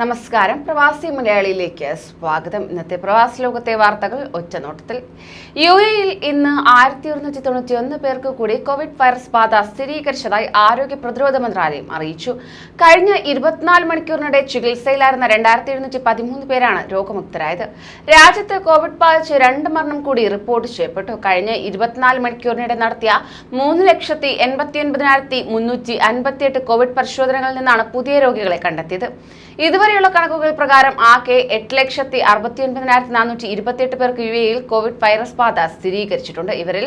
നമസ്കാരം. പ്രവാസി മലയാളിയിലേക്ക് സ്വാഗതം. ഇന്നത്തെ പ്രവാസി ലോകത്തെ വാർത്തകൾ ഒറ്റനോട്ടത്തിൽ യു എയിൽ ഇന്ന് ആയിരത്തി ഒരുന്നൂറ്റി തൊണ്ണൂറ്റി ഒന്ന് പേർക്ക് കൂടി കോവിഡ് വൈറസ് ബാധ സ്ഥിരീകരിച്ചതായി ആരോഗ്യ പ്രതിരോധ മന്ത്രാലയം അറിയിച്ചു. കഴിഞ്ഞ ഇരുപത്തിനാല് മണിക്കൂറിനിടെ ചികിത്സയിലായിരുന്ന രണ്ടായിരത്തി എഴുന്നൂറ്റി പതിമൂന്ന് പേരാണ് രോഗമുക്തരായത്. രാജ്യത്ത് കോവിഡ് ബാധിച്ച് രണ്ട് മരണം കൂടി റിപ്പോർട്ട് ചെയ്യപ്പെട്ടു. കഴിഞ്ഞ ഇരുപത്തിനാല് മണിക്കൂറിനിടെ നടത്തിയ മൂന്ന് ലക്ഷത്തി എൺപത്തി ഒൻപതിനായിരത്തി മുന്നൂറ്റി അൻപത്തിയെട്ട് കോവിഡ് പരിശോധനകളിൽ നിന്നാണ് പുതിയ രോഗികളെ കണ്ടെത്തിയത്. ഇതുവരെയുള്ള കണക്കുകൾ പ്രകാരം ആകെ എട്ട് ലക്ഷത്തി അറുപത്തി ഒൻപതിനായിരത്തി നാനൂറ്റി ഇരുപത്തിയെട്ട് പേർക്ക് യു എയിൽ കോവിഡ് വൈറസ് ബാധ സ്ഥിരീകരിച്ചിട്ടുണ്ട്. ഇവരിൽ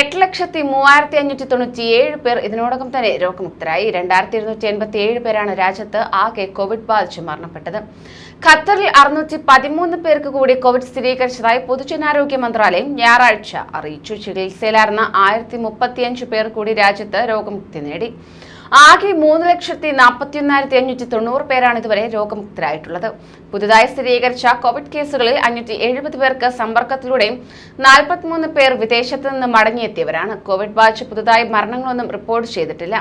എട്ട് ലക്ഷത്തി മൂവായിരത്തി അഞ്ഞൂറ്റി തൊണ്ണൂറ്റി ഏഴ് പേർ ഇതിനോടകം തന്നെ രോഗമുക്തരായി. രണ്ടായിരത്തി ഇരുന്നൂറ്റി എൺപത്തി ഏഴ് പേരാണ് രാജ്യത്ത് ആകെ കോവിഡ് ബാധിച്ച് മരണപ്പെട്ടത്. ഖത്തറിൽ അറുന്നൂറ്റി പതിമൂന്ന് പേർക്ക് കൂടി കോവിഡ് സ്ഥിരീകരിച്ചതായി പൊതുജനാരോഗ്യ മന്ത്രാലയം ഞായറാഴ്ച അറിയിച്ചു. ചികിത്സയിലായിരുന്ന ആയിരത്തി മുപ്പത്തിയഞ്ച് പേർ കൂടി രാജ്യത്ത് രോഗമുക്തി നേടി. ആകെ മൂന്ന് ലക്ഷത്തി നാൽപ്പത്തി ഒന്നായിരത്തി അഞ്ഞൂറ്റി തൊണ്ണൂറ് പേരാണ് ഇതുവരെ രോഗമുക്തരായിട്ടുള്ളത്. പുതുതായി സ്ഥിരീകരിച്ച കോവിഡ് കേസുകളിൽ അഞ്ഞൂറ്റി എഴുപത് പേർക്ക് സമ്പർക്കത്തിലൂടെയും നാൽപ്പത്തിമൂന്ന് പേർ വിദേശത്ത് നിന്ന് മടങ്ങിയെത്തിയവരാണ്. കോവിഡ് ബാധിച്ച് പുതുതായി മരണങ്ങളൊന്നും റിപ്പോർട്ട് ചെയ്തിട്ടില്ല.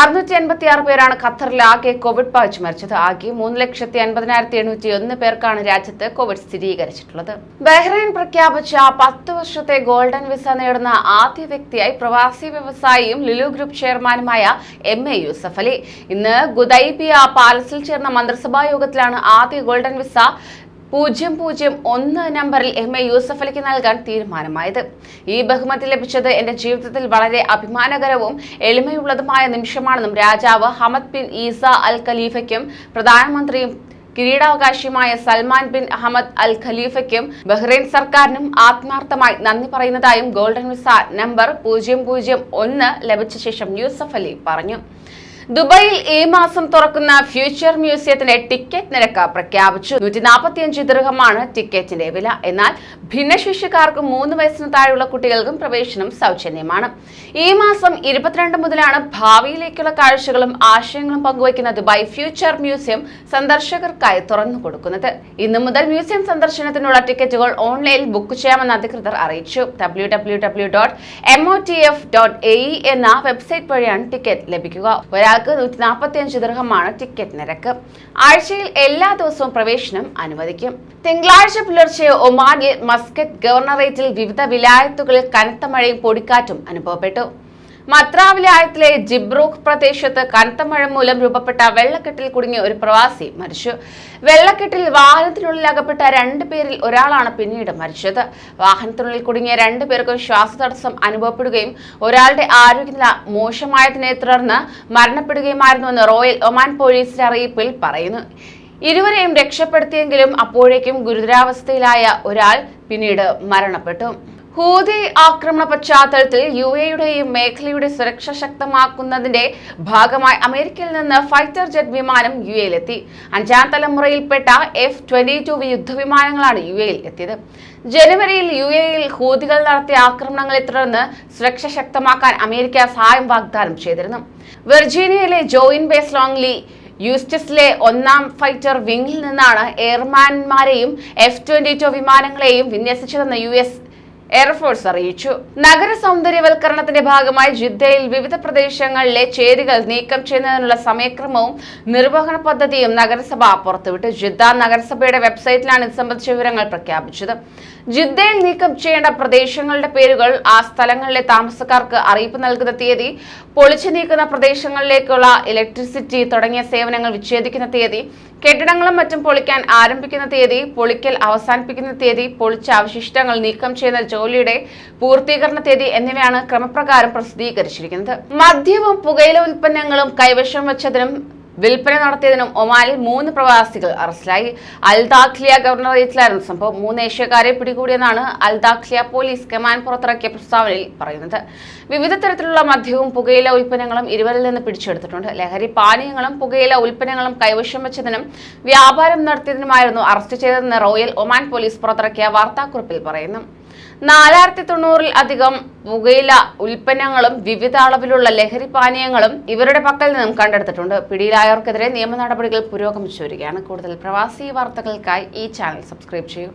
അറുന്നൂറ്റി എൺപത്തി ആറ് പേരാണ് ഖത്തറിൽ ആകെ കോവിഡ് ബാധിച്ച് മരിച്ചത്. ആകെ മൂന്ന് ലക്ഷത്തി അൻപതിനായിരത്തി എണ്ണൂറ്റി ഒന്ന് പേർക്കാണ് രാജ്യത്ത് കോവിഡ് സ്ഥിരീകരിച്ചിട്ടുള്ളത്. ബഹ്റൈൻ പ്രഖ്യാപിച്ച പത്ത് വർഷത്തെ ഗോൾഡൻ വിസ നേടുന്ന ആദ്യ വ്യക്തിയായി പ്രവാസി വ്യവസായിയും ലുലു ഗ്രൂപ്പ് ചെയർമാനുമായ എം എ യൂസഫ് അലി. ഇന്ന് ഗുദൈബിയ പാലസിൽ ചേർന്ന മന്ത്രിസഭാ യോഗത്തിലാണ് ആദ്യ ഗോൾഡൻ വിസ പൂജ്യം പൂജ്യം ഒന്ന് നമ്പറിൽ എം എ യൂസഫ് അലിക്ക് നൽകാൻ തീരുമാനമായത്. ഈ ബഹുമതി ലഭിച്ചത് എന്റെ ജീവിതത്തിൽ വളരെ അഭിമാനകരവും എളിമയുള്ളതുമായ നിമിഷമാണെന്നും രാജാവ് ഹമദ് ബിൻ ഈസ അൽ ഖലീഫയ്ക്കും പ്രധാനമന്ത്രിയും കിരീടാവകാശിയുമായ സൽമാൻ ബിൻ അഹമ്മദ് അൽ ഖലീഫയ്ക്കും ബഹ്റൈൻ സർക്കാരിനും ആത്മാർത്ഥമായി നന്ദി പറയുന്നതായും ഗോൾഡൻ വിസ നമ്പർ പൂജ്യം പൂജ്യം ഒന്ന് ലഭിച്ച ശേഷം യൂസഫ് അലി പറഞ്ഞു. ദുബായിൽ ഈ മാസം തുറക്കുന്ന ഫ്യൂച്ചർ മ്യൂസിയത്തിന്റെ ടിക്കറ്റ് നിരക്ക് പ്രഖ്യാപിച്ചു. നൂറ്റി നാൽപ്പത്തിയഞ്ച് ദീർഘമാണ് ടിക്കറ്റിന്റെ വില. എന്നാൽ ഭിന്നശേഷിക്കാർക്കും മൂന്ന് വയസ്സിന് താഴെയുള്ള കുട്ടികൾക്കും പ്രവേശനം സൗജന്യമാണ്. ഈ മാസം ഇരുപത്തിരണ്ട് മുതലാണ് ഭാവിയിലേക്കുള്ള കാഴ്ചകളും ആശയങ്ങളും പങ്കുവയ്ക്കുന്ന ദുബായ് ഫ്യൂച്ചർ മ്യൂസിയം സന്ദർശകർക്കായി തുറന്നു കൊടുക്കുന്നത്. ഇന്നു മുതൽ മ്യൂസിയം സന്ദർശനത്തിനുള്ള ടിക്കറ്റുകൾ ഓൺലൈനിൽ ബുക്ക് ചെയ്യാമെന്ന് അധികൃതർ അറിയിച്ചു. W W W dot M O T F dot A എന്ന വെബ്സൈറ്റ് വഴിയാണ് ടിക്കറ്റ് ലഭിക്കുക. ഒരാൾക്ക് നൂറ്റി നാൽപ്പത്തി അഞ്ച് ദൃഹമാണ് ടിക്കറ്റ് നിരക്ക്. ആഴ്ചയിൽ എല്ലാ ദിവസവും പ്രവേശനം അനുവദിക്കും. തിങ്കളാഴ്ച പുലർച്ചെ ഒമാനിൽ മസ്കറ്റ് ഗവർണറേറ്റിൽ വിവിധ വിലായത്തുകളിൽ കനത്ത മഴയും പൊടിക്കാറ്റും അനുഭവപ്പെട്ടു. മത്രാവിലായത്തിലെ ജിബ്രൂഖ് പ്രദേശത്ത് കനത്ത മഴ മൂലം രൂപപ്പെട്ട വെള്ളക്കെട്ടിൽ കുടുങ്ങിയ ഒരു പ്രവാസി മരിച്ചു. വെള്ളക്കെട്ടിൽ വാഹനത്തിനുള്ളിൽ അകപ്പെട്ട രണ്ടു പേരിൽ ഒരാളാണ് പിന്നീട് മരിച്ചത്. വാഹനത്തിനുള്ളിൽ കുടുങ്ങിയ രണ്ടു പേർക്കും ശ്വാസതടസ്സം അനുഭവപ്പെടുകയും ഒരാളുടെ ആരോഗ്യനില മോശമായതിനെ തുടർന്ന് മരണപ്പെടുകയുമായിരുന്നുവെന്ന് റോയൽ ഒമാൻ പോലീസിന്റെ അറിയിപ്പിൽ പറയുന്നു. ഇരുവരെയും രക്ഷപ്പെടുത്തിയെങ്കിലും അപ്പോഴേക്കും ഗുരുതരാവസ്ഥയിലായ ഒരാൾ പിന്നീട് മരണപ്പെട്ടു. ഹൂതി ആക്രമണ പശ്ചാത്തലത്തിൽ യു എയുടെയും മേഖലയുടെ സുരക്ഷ ശക്തമാക്കുന്നതിന്റെ ഭാഗമായി അമേരിക്കയിൽ നിന്ന് ഫൈറ്റർ ജെറ്റ് വിമാനം യു എയിലെത്തി അഞ്ചാം തലമുറയിൽപ്പെട്ട എഫ് ട്വന്റി ടു യുദ്ധവിമാനങ്ങളാണ് യു എയിൽ എത്തിയത്. ജനുവരിയിൽ യു എയിൽ ഹൂതികൾ നടത്തിയ ആക്രമണങ്ങളെ തുടർന്ന് സുരക്ഷ ശക്തമാക്കാൻ അമേരിക്ക സഹായം വാഗ്ദാനം ചെയ്തിരുന്നു. വെർജീനിയയിലെ ജോയിൻ ബേസ് ലോങ്ലി യൂസ്റ്റസിലെ ഒന്നാം ഫൈറ്റർ വിംഗിൽ നിന്നാണ് എയർമാൻമാരെയും എഫ് ട്വന്റി ടു വിമാനങ്ങളെയും വിന്യസിച്ചതെന്ന് യു എസ് എയർഫോഴ്സ് അറിയിച്ചു. നഗര സൗന്ദര്യവൽക്കരണത്തിന്റെ ഭാഗമായി ജിദ്ദയിൽ വിവിധ പ്രദേശങ്ങളിലെ ചേരികൾ നീക്കം ചെയ്യുന്നതിനുള്ള സമയക്രമവും നിർവഹണ പദ്ധതിയും നഗരസഭ പുറത്തുവിട്ടു. ജിദ്ദ നഗരസഭയുടെ വെബ്സൈറ്റിലാണ് ഇത് സംബന്ധിച്ച വിവരങ്ങൾ പ്രഖ്യാപിച്ചത്. ജിദ്ദയിൽ നീക്കം ചെയ്യേണ്ട പ്രദേശങ്ങളുടെ പേരുകൾ ആ സ്ഥലങ്ങളിലെ താമസക്കാർക്ക് അറിയിപ്പ് നൽകുന്ന തീയതി പൊളിച്ചു നീക്കുന്ന പ്രദേശങ്ങളിലേക്കുള്ള ഇലക്ട്രിസിറ്റി തുടങ്ങിയ സേവനങ്ങൾ വിച്ഛേദിക്കുന്ന തീയതി കെട്ടിടങ്ങളും മറ്റും പൊളിക്കാൻ ആരംഭിക്കുന്ന തീയതി പൊളിക്കൽ അവസാനിപ്പിക്കുന്ന തീയതി പൊളിച്ച അവശിഷ്ടങ്ങൾ നീക്കം ചെയ്യുന്ന ജോലിയുടെ പൂർത്തീകരണ തീയതി എന്നിവയാണ് ക്രമപ്രകാരം പ്രസിദ്ധീകരിച്ചിരിക്കുന്നത്. മദ്യവും പുകയില ഉൽപ്പന്നങ്ങളും കൈവശം വെച്ചതിനും വിൽപ്പന നടത്തിയതിനും ഒമാനിൽ മൂന്ന് പ്രവാസികൾ അറസ്റ്റിലായി. അൽദാഖ്ലിയ ഗവർണറേറ്റിലായിരുന്നു സംഭവം. മൂന്ന് ഏഷ്യക്കാരെ പിടികൂടിയെന്നാണ് അൽദാഖ്ലിയ പോലീസ് കമാൻഡ് പുറത്തിറക്കിയ പ്രസ്താവനയിൽ പറയുന്നത്. വിവിധ തരത്തിലുള്ള മദ്യവും പുകയില ഉൽപ്പന്നങ്ങളും ഇരുവരിൽ നിന്ന് പിടിച്ചെടുത്തിട്ടുണ്ട്. ലഹരി പാനീയങ്ങളും പുകയില ഉൽപ്പന്നങ്ങളും കൈവശം വെച്ചതിനും വ്യാപാരം നടത്തിയതിനുമായിരുന്നു അറസ്റ്റ് ചെയ്തതെന്ന് റോയൽ ഒമാൻ പോലീസ് പുറത്തിറക്കിയ വാർത്താക്കുറിപ്പിൽ പറയുന്നു. നാലായിരത്തി തൊണ്ണൂറിൽ അധികം പുകയില ഉൽപ്പന്നങ്ങളും വിവിധ അളവിലുള്ള ലഹരി പാനീയങ്ങളും ഇവരുടെ പക്കൽ നിന്നും കണ്ടെടുത്തിട്ടുണ്ട്. പിടിയിലായവർക്കെതിരെ നിയമ നടപടികൾ പുരോഗമിച്ചു വരികയാണ്. കൂടുതൽ പ്രവാസി വാർത്തകൾക്കായി ഈ ചാനൽ സബ്സ്ക്രൈബ് ചെയ്യൂ.